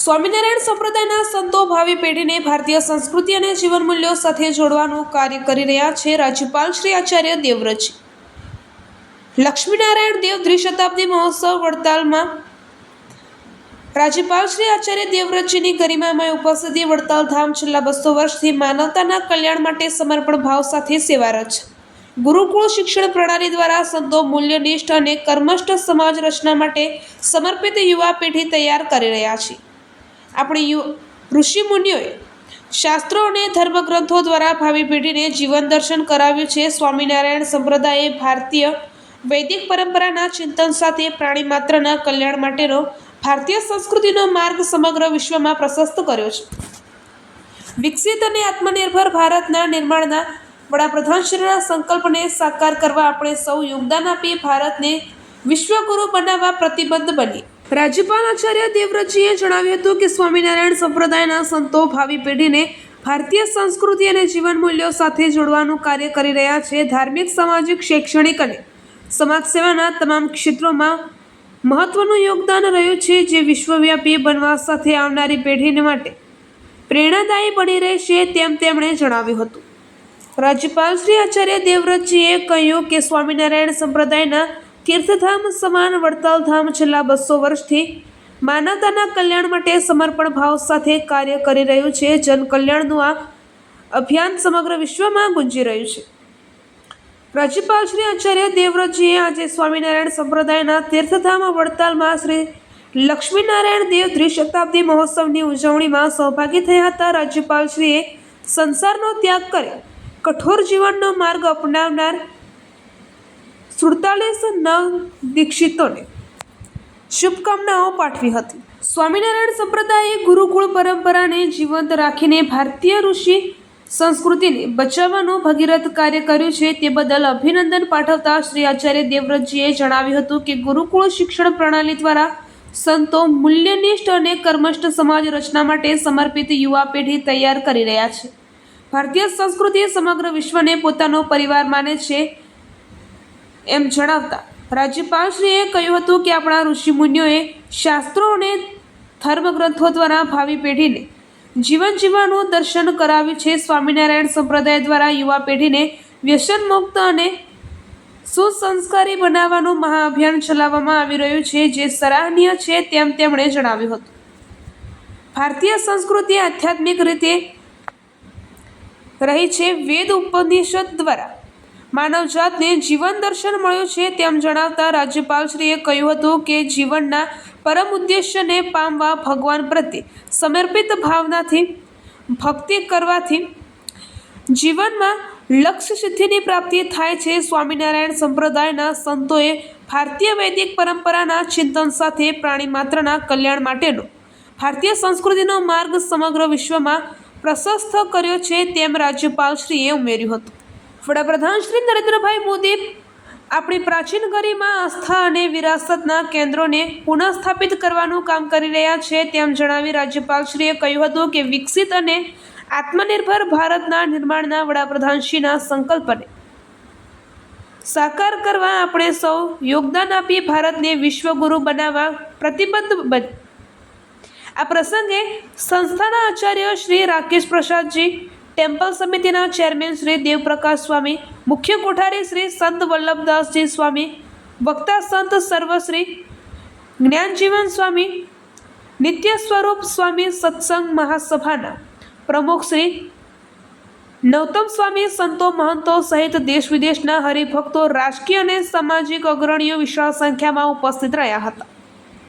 સ્વામિનારાયણ સંપ્રદાયના સંતો ભાવિ પેઢીને ભારતીય સંસ્કૃતિ અને જીવન મૂલ્યો સાથે જોડવાનું કાર્ય કરી રહ્યા છે રાજ્યપાલ શ્રી આચાર્ય દેવવ્રતજી. લક્ષ્મીનારાયણ દેવ દ્વિશતાબ્દી મહોત્સવ વડતાલમાં રાજ્યપાલ શ્રી આચાર્ય દેવવ્રતજીની ગરિમામય ઉપસ્થિતિ વડતાલ ધામ છેલ્લા બસો વર્ષથી માનવતાના કલ્યાણ માટે સમર્પણ ભાવ સાથે સેવારત છે. ગુરુકુળ શિક્ષણ પ્રણાલી દ્વારા સંતો મૂલ્યનિષ્ઠ અને કર્મષ્ઠ સમાજ રચના માટે સમર્પિત યુવા પેઢી તૈયાર કરી રહ્યા છે. આપણી યુ ઋષિ મુનિઓએ શાસ્ત્રો અને ધર્મગ્રંથો દ્વારા ભાવિ પેઢીને જીવન દર્શન કરાવ્યું છે. સ્વામિનારાયણ સંપ્રદાયે ભારતીય વૈદિક પરંપરાના ચિંતન સાથે પ્રાણી માત્રના કલ્યાણ માટેનો ભારતીય સંસ્કૃતિનો માર્ગ સમગ્ર વિશ્વમાં પ્રશસ્ત કર્યો છે. વિકસિત અને આત્મનિર્ભર ભારતના નિર્માણના વડાપ્રધાનશ્રીના સંકલ્પને સાકાર કરવા આપણે સૌ યોગદાન આપી ભારતને વિશ્વગુરુ બનાવવા પ્રતિબદ્ધ બની. રાજ્યપાલ આચાર્ય દેવવ્રતજીએ જણાવ્યું હતું કે સ્વામિનારાયણ સંપ્રદાયના સંતો ભાવિ પેઢીને ભારતીય સંસ્કૃતિ અને જીવન મૂલ્યો સાથે જોડવાનું કાર્ય કરી રહ્યા છે. ધાર્મિક, સામાજિક, શૈક્ષણિક અને સમાજ સેવાના તમામ ક્ષેત્રોમાં મહત્વનું યોગદાન રહ્યું છે જે વિશ્વવ્યાપી બનવા સાથે આવનારી પેઢીને માટે પ્રેરણાદાયી બની રહેશે તેમ તેમણે જણાવ્યું હતું. રાજ્યપાલ શ્રી આચાર્ય દેવવ્રતજીએ કહ્યું કે સ્વામિનારાયણ સંપ્રદાયના તીર્થધામ સમાન વડતાલ ધામ છેલ્લા બસો વર્ષથી માનવતાના કલ્યાણ માટે સમર્પણ ભાવ સાથે કાર્ય કરી રહ્યું છે. જન કલ્યાણનું આ અભિયાન સમગ્ર વિશ્વમાં ગુંજી રહ્યું છે. રાજ્યપાલ શ્રી આચાર્ય દેવવ્રતજીએ આજે સ્વામિનારાયણ સંપ્રદાયના તીર્થધામ વડતાલમાં શ્રી લક્ષ્મીનારાયણ દેવ દ્વિશતાબ્દી મહોત્સવની ઉજવણીમાં સહભાગી થયા હતા. રાજ્યપાલશ્રીએ સંસારનો ત્યાગ કરી, કઠોર જીવનનો માર્ગ અપનાવનાર સુડતાલીસ નવ દીક્ષિતોને શુભકામનાઓ પાઠવી હતી. સ્વામિનારાયણ સંપ્રદાયે ગુરુકુળ પરંપરાને જીવંત રાખીને ભારતીય ઋષિ સંસ્કૃતિને બચાવવાનું ભગીરથ કાર્ય કર્યું છે તે બદલ અભિનંદન પાઠવતા શ્રી આચાર્ય દેવવ્રતજીએ જણાવ્યું હતું કે ગુરુકુળ શિક્ષણ પ્રણાલી દ્વારા સંતો મૂલ્યનિષ્ઠ અને કર્મષ્ઠ સમાજ રચના માટે સમર્પિત યુવા પેઢી તૈયાર કરી રહ્યા છે. ભારતીય સંસ્કૃતિ સમગ્ર વિશ્વને પોતાનો પરિવાર માને છે. એમ જણાવતા રાજ્યપાલશ્રીએ કહ્યું હતું કે આપણા ઋષિમુનિઓએ શાસ્ત્રો અને ધર્મગ્રંથો દ્વારા ભાવિ પેઢીને જીવન જીવવાનું દર્શન કરાવ્યું છે. સ્વામિનારાયણ સંપ્રદાય દ્વારા યુવા પેઢીને વ્યસન મુક્ત અને સુસંસ્કારી બનાવવાનું મહાઅભિયાન ચલાવવામાં આવી રહ્યું છે, જે સરાહનીય છે તેમ તેમણે જણાવ્યું હતું. ભારતીય સંસ્કૃતિ આધ્યાત્મિક રીતે રહી છે. વેદ ઉપનિષદ દ્વારા માનવજાતને જીવન દર્શન મળ્યું છે તેમ જણાવતા રાજ્યપાલશ્રીએ કહ્યું હતું કે જીવનના પરમ ઉદ્દેશ્યને પામવા ભગવાન પ્રત્યે સમર્પિત ભાવનાથી, ભક્તિ કરવાથી જીવનમાં લક્ષ્ય સિદ્ધિની પ્રાપ્તિ થાય છે. સ્વામિનારાયણ સંપ્રદાયના સંતોએ ભારતીય વૈદિક પરંપરાના ચિંતન સાથે પ્રાણી માત્રના કલ્યાણ માટેનો ભારતીય સંસ્કૃતિનો માર્ગ સમગ્ર વિશ્વમાં પ્રશસ્ત કર્યો છે તેમ રાજ્યપાલશ્રીએ ઉમેર્યું હતું. વડાપ્રધાન શ્રી નરેન્દ્રભાઈ મોદી આપણી પ્રાચીન ગરિમા આસ્થા અને વિરાસતના કેન્દ્રોને પુનઃસ્થાપિત કરવાનું કામ કરી રહ્યા છે તેમ જણાવી રાજ્યપાલશ્રીએ કહ્યું હતું કે વિકસિત અને આત્મનિર્ભર ભારતના નિર્માણના વડાપ્રધાનશ્રીના સંકલ્પને સાકાર કરવા આપણે સૌ યોગદાન આપી ભારતને વિશ્વગુરુ બનાવવા પ્રતિબદ્ધ બન આ પ્રસંગે સંસ્થાના આચાર્ય શ્રી રાકેશ પ્રસાદજી ટેમ્પલ સમિતિના ચેરમેન શ્રી દેવપ્રકાશ સ્વામી, મુખ્ય કોઠારી શ્રી સંત વલ્લભદાસજી સ્વામી, વક્તા સંત સર્વશ્રી જ્ઞાનજીવન સ્વામી, નિત્ય સ્વરૂપ સ્વામી સત્સંગ મહાસભાના પ્રમુખ શ્રી નૌતમ સ્વામી સંતો મહંતો સહિત દેશ વિદેશના હરિભક્તો, રાજકીય અને સામાજિક અગ્રણીઓ વિશાળ સંખ્યામાં ઉપસ્થિત રહ્યા હતા.